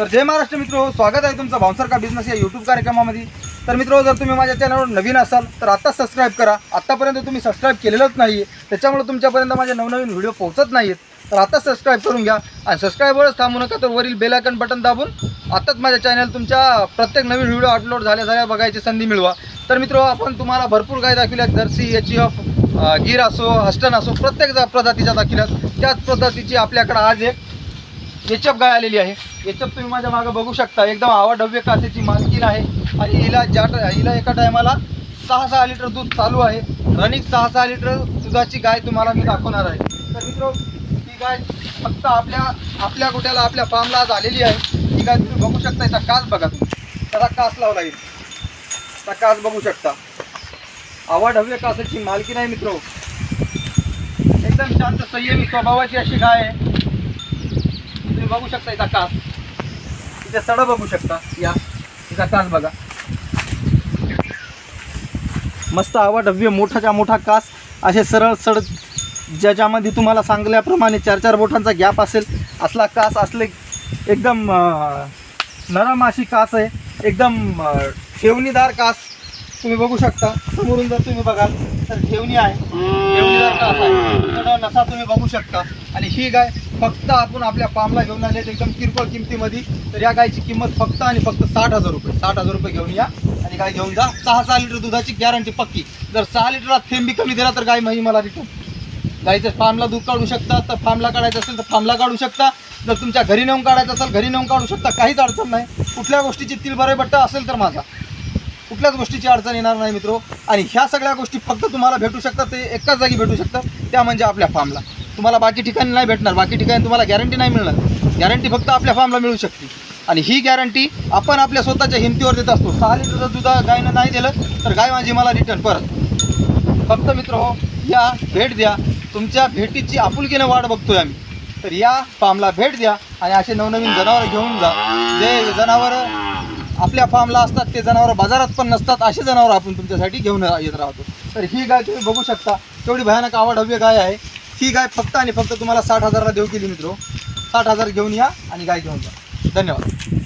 तर जय महाराष्ट्र मित्र स्वागत आहे तुमचं भावसारखा बिझनेस या यूट्यूब कार्यक्रमामध्ये. तर मित्र जर तुम्ही माझ्या चॅनलवर नवीन असाल तर आत्ताच सबस्क्राईब करा. आत्तापर्यंत तुम्ही सबस्क्राईब केलेलंच नाही आहे त्याच्यामुळे तुमच्यापर्यंत माझे नवनवीन व्हिडिओ पोहोचत नाही आहेत तर आत्ताच सबस्क्राईब करून घ्या. आणि सबस्क्राईबवरच थांबू नका तर वरील बेलायकन बटन दाबून आत्ताच माझ्या चॅनल तुमच्या प्रत्येक नवीन व्हिडिओ अपलोड झाल्या झाल्या बघायची संधी मिळवा. तर मित्र आपण तुम्हाला भरपूर गाय दाखविल्यात. जर्सी एच ऑफ गिर असो हस्टन असो प्रत्येक जा- प्रजातीच्या दाखविल्यात. त्याच प्रजातीची आपल्याकडे आज एक एचप गाय आलेली आहे. एचप तुम्ही माझ्या मागे बघू शकता. एकदम आवाढव्य कासेची मालकीन आहे. आणि हिला ज्या हिला एका टायमाला सहा सहा लिटर दूध चालू आहे. रनिंग सहा सहा लिटर दुधाची गाय तुम्हाला मी दाखवणार आहे. तर मित्र ही गाय फक्त आपल्या आपल्या गोट्याला आपल्या फार्मला आज आलेली आहे. ही गाय तुम्ही बघू शकता याचा कास बघा तुम्ही. त्याचा कास लावला येईल त्याचा कास बघू शकता. आवाढव्य कासाची मालकी नाही मित्र. एकदम शांत संयमी स्वभावाची अशी गाय आहे. बघू शकता इथं कास. इथे सडा बघू शकता. या. इथं कास बघा. मस्त आवाढव्य मोठाच्या मोठा कास. असे सरळ सड ज्याच्यामध्ये तुम्हाला सांगल्याप्रमाणे चार चार बोटांचा गॅप असेल असला कास असले एकदम नरम अशी कास आहे. एकदम ठेवणीदार कास. तुम्ही बघू शकता. समोरून जर तुम्ही बघाल तर ठेवणी आहे. आहे नसा तुम्ही बघू शकता. आणि ही गाय फक्त आपण आपल्या फार्मला घेऊन आले एकदम किरकोळ किमतीमध्ये. तर या गायची किंमत फक्त आणि फक्त साठ हजार रुपये. साठ हजार रुपये घेऊन या. आणि गाय घेऊन जा. सहा सहा लिटर दुधाची गॅरंटी पक्की. जर सहा लिटरात थेंबी कमी दिला तर गाय माही मला रिटर्न गाईचं फार्मला दूध काढू शकता. तर फार्मला काढायचं असेल तर फार्मला काढू शकता. जर तुमच्या घरी नेऊन काढायचं असेल घरी नेऊन काढू शकता. काहीच अडचण नाही. कुठल्या गोष्टीची तिलभरे बट्टा असेल तर माझा. कुठल्याच गोष्टीची अडचण येणार नाही मित्रो. आणि ह्या सगळ्या गोष्टी फक्त तुम्हाला भेटू शकतात ते एकाच जागी भेटू शकतात. त्या म्हणजे आपल्या फार्मला तुम्हाला बाकी ठिकाणी नाही भेटणार बाकी ठिकाणी तुम्हाला गॅरंटी नाही मिळणार. गॅरंटी फक्त आपल्या फार्मला मिळू शकते. आणि ही गॅरंटी आपण आपल्या स्वतःच्या हिमतीवर देत असतो. सहा लिटरचं दुधा गायनं नाही दिलं तर गाय माझी मला रिटर्न परत. फक्त मित्र हो या भेट द्या. तुमच्या भेटीची आपुलकीनं वाट बघतोय आम्ही. तर या फार्मला भेट द्या आणि असे नवनवीन जनावरं घेऊन जा. जे जनावरं. आपल्या फार्मला असतात ते जनावरं बाजारात पण नसतात असे जनावरं आपण तुमच्यासाठी घेऊन येत राहतो. तर ही गाय तुम्ही बघू शकता. तेवढी भयानक आवडहव्य गाय आहे. ही गाय फक्त आणि फक्त तुम्हाला साठ हजारला देऊ केली मित्रो. साठ हजार घेऊन या आणि गाय घेऊन जा. धन्यवाद.